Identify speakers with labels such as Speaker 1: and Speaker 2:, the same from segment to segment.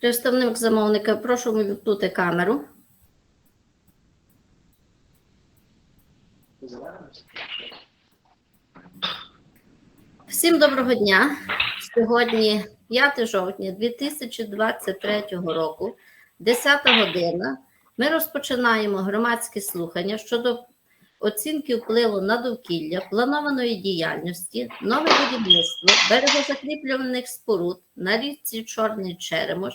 Speaker 1: Представник замовника, прошу вимкнути камеру. Всім доброго дня. Сьогодні 5 жовтня 2023 року, 10 година. Ми розпочинаємо громадські слухання щодо оцінки впливу на довкілля, планованої діяльності, нове будівництво берегозакріплюваних споруд на річці Чорний Черемош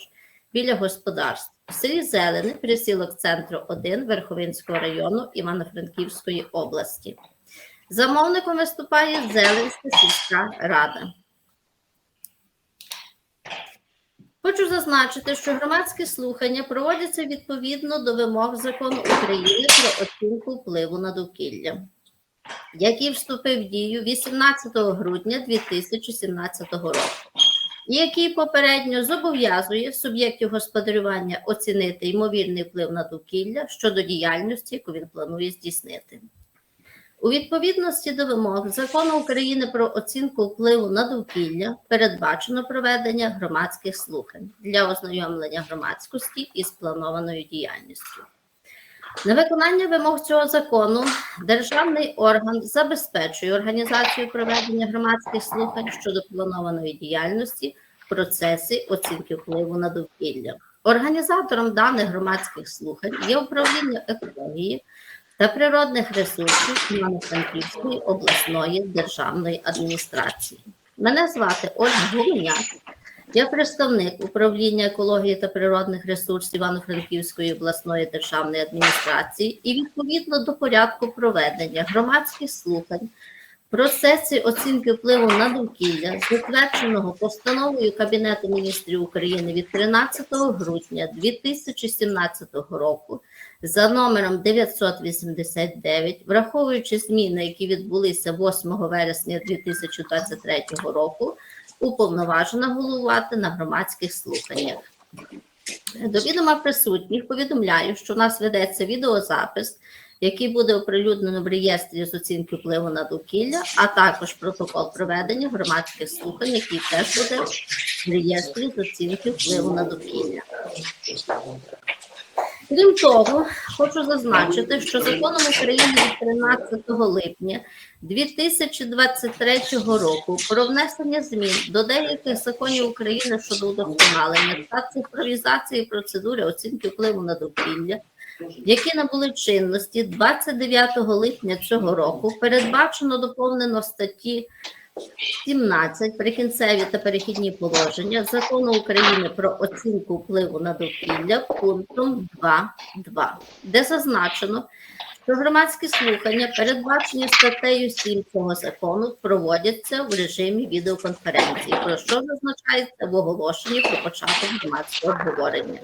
Speaker 1: біля господарств в селі Зелене, присілок центру 1 Верховинського району Івано-Франківської області. Замовником виступає Зеленська сільська рада. Хочу зазначити, що громадські слухання проводяться відповідно до вимог закону України про оцінку впливу на довкілля, який вступив в дію 18 грудня 2017 року, який попередньо зобов'язує суб'єктів господарювання оцінити ймовірний вплив на довкілля щодо діяльності, яку він планує здійснити. У відповідності до вимог закону України про оцінку впливу на довкілля передбачено проведення громадських слухань для ознайомлення громадськості із планованою діяльністю. На виконання вимог цього закону державний орган забезпечує організацію проведення громадських слухань щодо планованої діяльності в оцінки впливу на довкілля. Організатором даних громадських слухань є управління екології та природних ресурсів Івано-Франківської обласної державної адміністрації. Мене звати Ольга Гуменяк. Я представник управління екології та природних ресурсів Івано-Франківської обласної державної адміністрації і відповідно до порядку проведення громадських слухань процесі оцінки впливу на довкілля, затвердженого постановою Кабінету міністрів України від 13 грудня 2017 року за номером 989, враховуючи зміни, які відбулися 8 вересня 2023 року, уповноважена головувати на громадських слуханнях. До відома присутніх повідомляю, що у нас ведеться відеозапис, який буде оприлюднено в реєстрі з оцінки впливу на довкілля, а також протокол проведення громадських слухань, який теж буде в реєстрі з оцінки впливу на довкілля. Крім того, хочу зазначити, що законом України від 13 липня 2023 року про внесення змін до деяких законів України щодо удосконалення та цифровізації процедури оцінки впливу на довкілля, які набули чинності 29 липня цього року, передбачено доповнено статті 17 прикінцеві та перехідні положення закону України про оцінку впливу на довкілля пунктом 2.2, де зазначено, що громадські слухання, передбачені статтею 7 цього закону, проводяться в режимі відеоконференції, про що зазначається в оголошенні про початок громадського обговорення.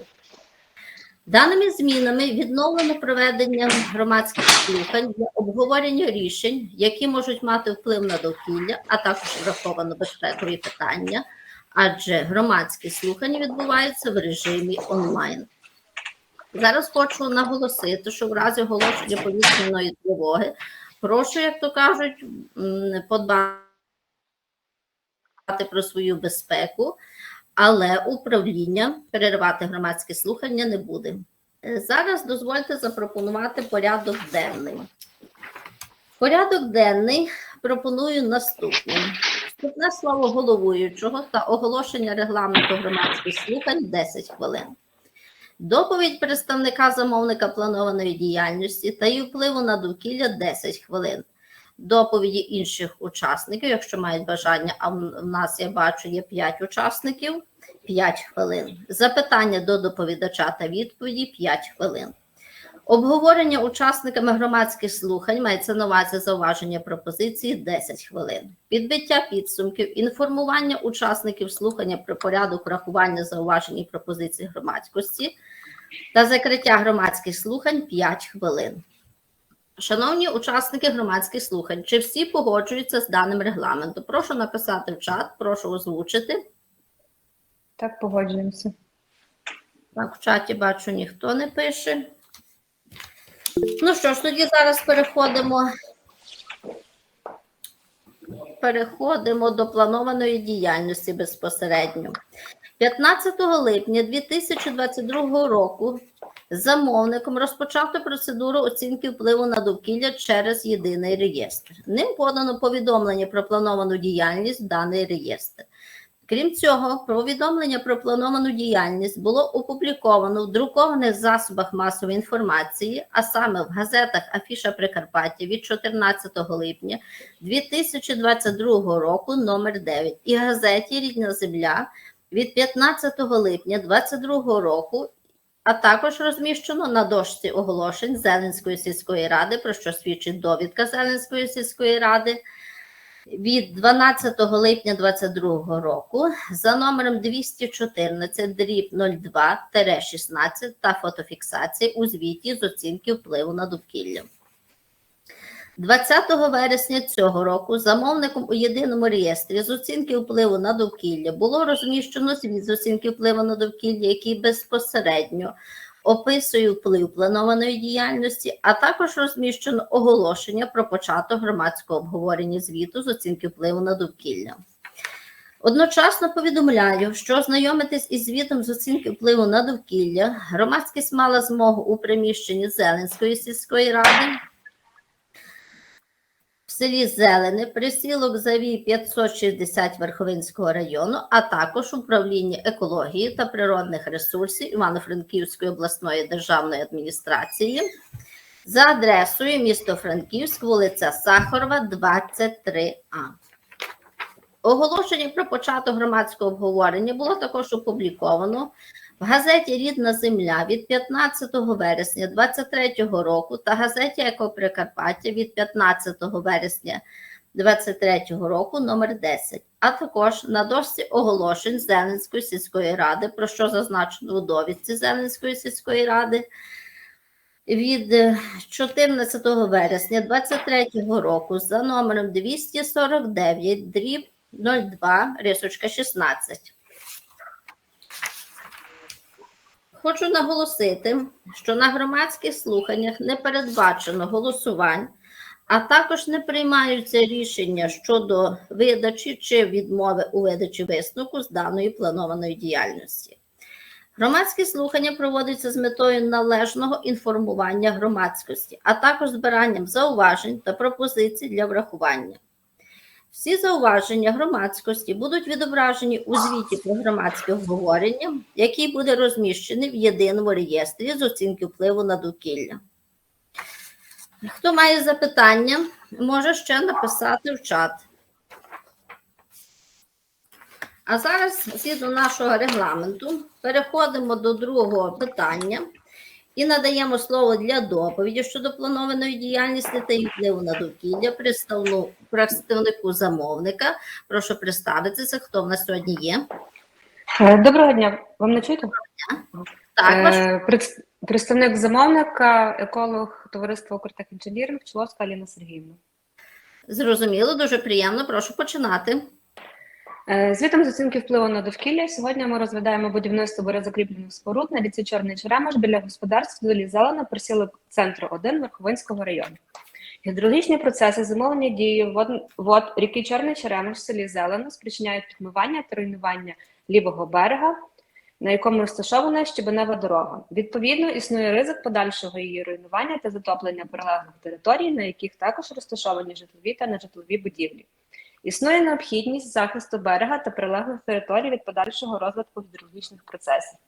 Speaker 1: Даними змінами відновлено проведення громадських слухань для обговорення рішень, які можуть мати вплив на довкілля, а також враховано безпекові питання, адже громадські слухання відбуваються в режимі онлайн. Зараз хочу наголосити, що в разі оголошення повітряної тривоги прошу, як то кажуть, подбати про свою безпеку але управління переривати громадські слухання не буде. Е, Зараз дозвольте запропонувати порядок денний. Порядок денний пропоную наступне: вступне слово головуючого та оголошення регламенту громадських слухань 10 хвилин. Доповідь представника замовника планованої діяльності та її впливу на довкілля 10 хвилин доповіді інших учасників, якщо мають бажання, а в нас я бачу є 5 учасників, 5 хвилин. Запитання до доповідача та відповіді 5 хвилин. Обговорення учасниками громадських слухань мається на увазі зауваження пропозиції 10 хвилин. Підбиття підсумків, інформування учасників слухання про порядок врахування зауважень і пропозицій громадськості та закриття громадських слухань 5 хвилин. Шановні учасники громадських слухань, чи всі погоджуються з даним регламентом? Прошу написати в чат, прошу озвучити.
Speaker 2: Так, погоджуємося.
Speaker 1: Так, в чаті бачу, ніхто не пише. Ну що ж, тоді зараз переходимо. Переходимо до планованої діяльності безпосередньо. 15 липня 2022 року замовником розпочато процедуру оцінки впливу на довкілля через єдиний реєстр. Ним подано повідомлення про плановану діяльність в даний реєстр. Крім цього, повідомлення про плановану діяльність було опубліковано в друкованих засобах масової інформації, а саме в газетах Афіша Прикарпаття від 14 липня 2022 року номер 9 і газеті Рідна Земля від 15 липня 2022 року, а також розміщено на дошці оголошень Зеленської сільської ради, про що свідчить довідка Зеленської сільської ради від 12 липня 2022 року за номером 214 дріб 02-16 та фотофіксації у звіті з оцінки впливу на довкілля. 20 вересня цього року замовником у єдиному реєстрі з оцінки впливу на довкілля було розміщено звіт з оцінки впливу на довкілля, який безпосередньо описує вплив планованої діяльності, а також розміщено оголошення про початок громадського обговорення звіту з оцінки впливу на довкілля. Одночасно повідомляю, що ознайомитись із звітом з оцінки впливу на довкілля громадськість мала змогу у приміщенні Зеленської сільської ради селі Зелене, присілок Завій 560 Верховинського району, а також управління екології та природних ресурсів Івано-Франківської обласної державної адміністрації за адресою місто Франківськ, вулиця Сахарова, 23А. Оголошення про початок громадського обговорення було також опубліковано в газеті Рідна земля від 15 вересня 2023 року та газеті Екоприкарпаття від 15 вересня 2023 року номер 10, а також на дошці оголошень Зеленської сільської ради, про що зазначено у довідці Зеленської сільської ради від е, 14 вересня 2023 року за номером 249 дріб 02 рисочка 16. Хочу наголосити, що на громадських слуханнях не передбачено голосувань, а також не приймаються рішення щодо видачі чи відмови у видачі висновку з даної планованої діяльності. Громадські слухання проводяться з метою належного інформування громадськості, а також збиранням зауважень та пропозицій для врахування. Всі зауваження громадськості будуть відображені у звіті про громадське обговорення, який буде розміщений в єдиному реєстрі з оцінки впливу на довкілля. Хто має запитання, може ще написати в чат. А зараз, згідно нашого регламенту, переходимо до другого питання і надаємо слово для доповіді щодо планованої діяльності та її впливу на довкілля представнику замовника. Прошу представитися, хто в нас сьогодні є.
Speaker 2: Е, Доброго дня, вам не чути?
Speaker 1: Так, ваш
Speaker 2: Е, пред- Представник замовника, еколог товариства «Укртех інженіринг» Чоловська Аліна Сергіївна.
Speaker 1: зрозуміло, дуже приємно. Прошу починати.
Speaker 2: Е, Звітом з оцінки впливу на довкілля сьогодні ми розглядаємо будівництво березокріплених споруд на ріці Чорний Черемош біля господарств долі Зелена, присілок центру 1 Верховинського району. Гідрологічні процеси замовлення дією вод, вод ріки Чорний Черемош в селі Зелено спричиняють підмивання та руйнування лівого берега, на якому розташована щебенева дорога. Відповідно, існує ризик подальшого її руйнування та затоплення прилеглих територій, на яких також розташовані житлові та нежитлові будівлі. Існує необхідність захисту берега та прилеглих територій від подальшого розвитку гідрологічних процесів.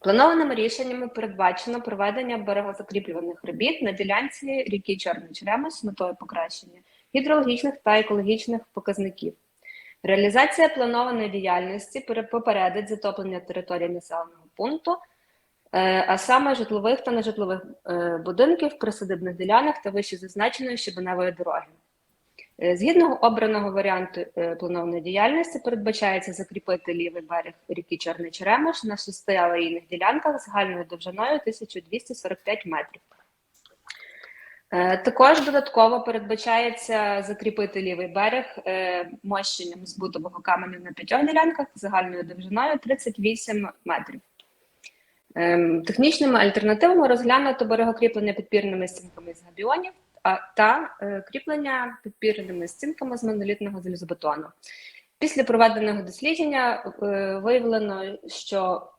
Speaker 2: Планованими рішеннями передбачено проведення берегозакріплюваних робіт на ділянці ріки Чорний Черемош з метою покращення гідрологічних та екологічних показників. Реалізація планованої діяльності попередить затоплення території населеного пункту, е, а саме житлових та нежитлових е, будинків, присадибних ділянок та вище зазначеної щебеневої дороги. Е, Згідно обраного варіанту е, планованої діяльності, передбачається закріпити лівий берег ріки Чорний Черемош на шести алеїних ділянках загальною довжиною 1245 метрів. Е, Також додатково передбачається закріпити лівий берег мощенням збутового каменю на п'ятьох ділянках загальною довжиною 38 метрів. Ем, Технічними альтернативами розглянуто берегокріплення підпірними стінками з габіонів та е, кріплення підпірними стінками з монолітного залізобетону. Після проведеного дослідження е, виявлено, що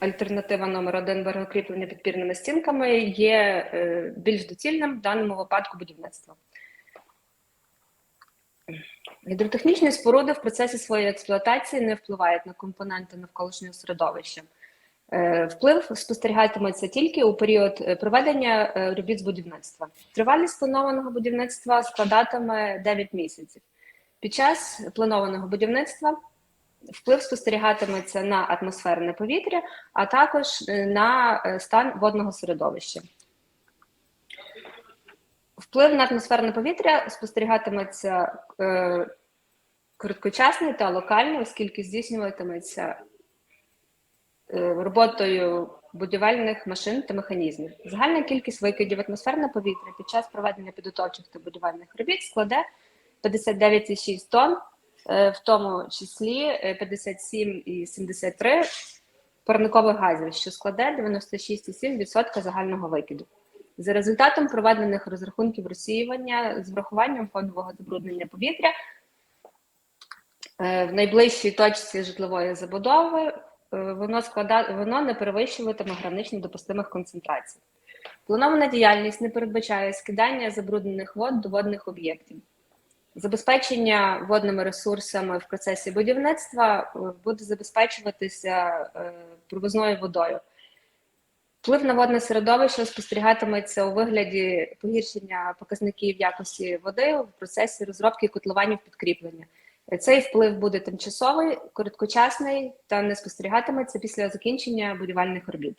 Speaker 2: альтернатива номер один берегокріплення підпірними стінками є е, більш доцільним в даному випадку будівництва. Гідротехнічні споруди в процесі своєї експлуатації не впливають на компоненти навколишнього середовища. Е, Вплив спостерігатиметься тільки у період е, проведення е, робіт з будівництва. Тривалість планованого будівництва складатиме 9 місяців. Під час планованого будівництва вплив спостерігатиметься на атмосферне повітря, а також на стан водного середовища. Вплив на атмосферне повітря спостерігатиметься короткочасний та локальний, оскільки здійснюватиметься роботою будівельних машин та механізмів. Загальна кількість викидів атмосферне повітря під час проведення підготовчих та будівельних робіт складе 59,6 тонн, е, в тому числі е, 57,73 парникових газів, що складе 96,7% загального викиду. За результатом проведених розрахунків розсіювання з врахуванням фонового забруднення повітря е, в найближчій точці житлової забудови е, воно склада... воно не перевищуватиме гранично допустимих концентрацій. Планована діяльність не передбачає скидання забруднених вод до водних об'єктів. Забезпечення водними ресурсами в процесі будівництва е, буде забезпечуватися е, привозною водою. Вплив на водне середовище спостерігатиметься у вигляді погіршення показників якості води в процесі розробки котлованів підкріплення. Цей вплив буде тимчасовий, короткочасний та не спостерігатиметься після закінчення будівельних робіт.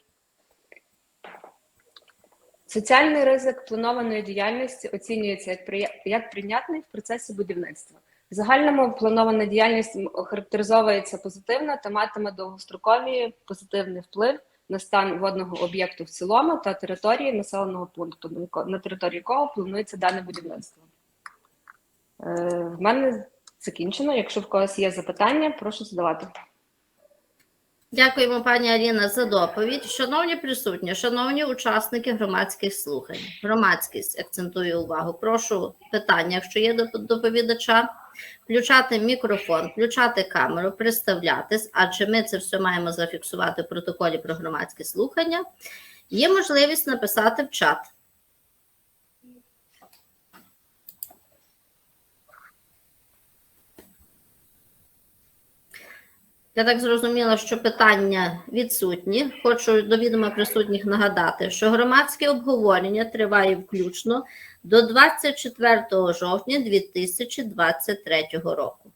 Speaker 2: Соціальний ризик планованої діяльності оцінюється як, при... як прийнятний в процесі будівництва. В загальному планована діяльність характеризовується позитивно та матиме довгостроковий позитивний вплив на стан водного об'єкту в цілому та території населеного пункту, на території якого планується дане будівництво. Е, В мене закінчено. Якщо в когось є запитання, прошу задавати.
Speaker 1: Дякуємо, пані Аліна, за доповідь. Шановні присутні, шановні учасники громадських слухань, громадськість акцентую увагу. Прошу питання, якщо є до доповідача, включати мікрофон, включати камеру, представлятись, адже ми це все маємо зафіксувати в протоколі про громадські слухання. Є можливість написати в чат. Я так зрозуміла, що питання відсутні. Хочу до відома присутніх нагадати, що громадське обговорення триває включно до 24 жовтня 2023 року.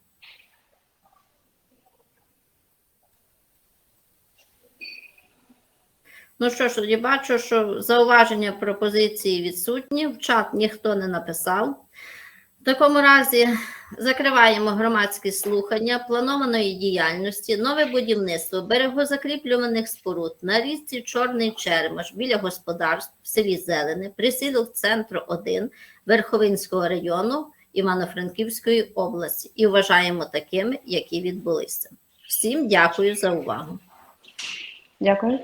Speaker 1: Ну що ж, тоді бачу, що зауваження пропозиції відсутні. В чат ніхто не написав. Такому разі закриваємо громадські слухання планованої діяльності, нове будівництво берегозакріплюваних споруд на річці Чорний Чермаш біля господарств в селі Зелене, присілок центру 1 Верховинського району Івано-Франківської області і вважаємо такими, які відбулися. Всім дякую за увагу.
Speaker 2: Дякую.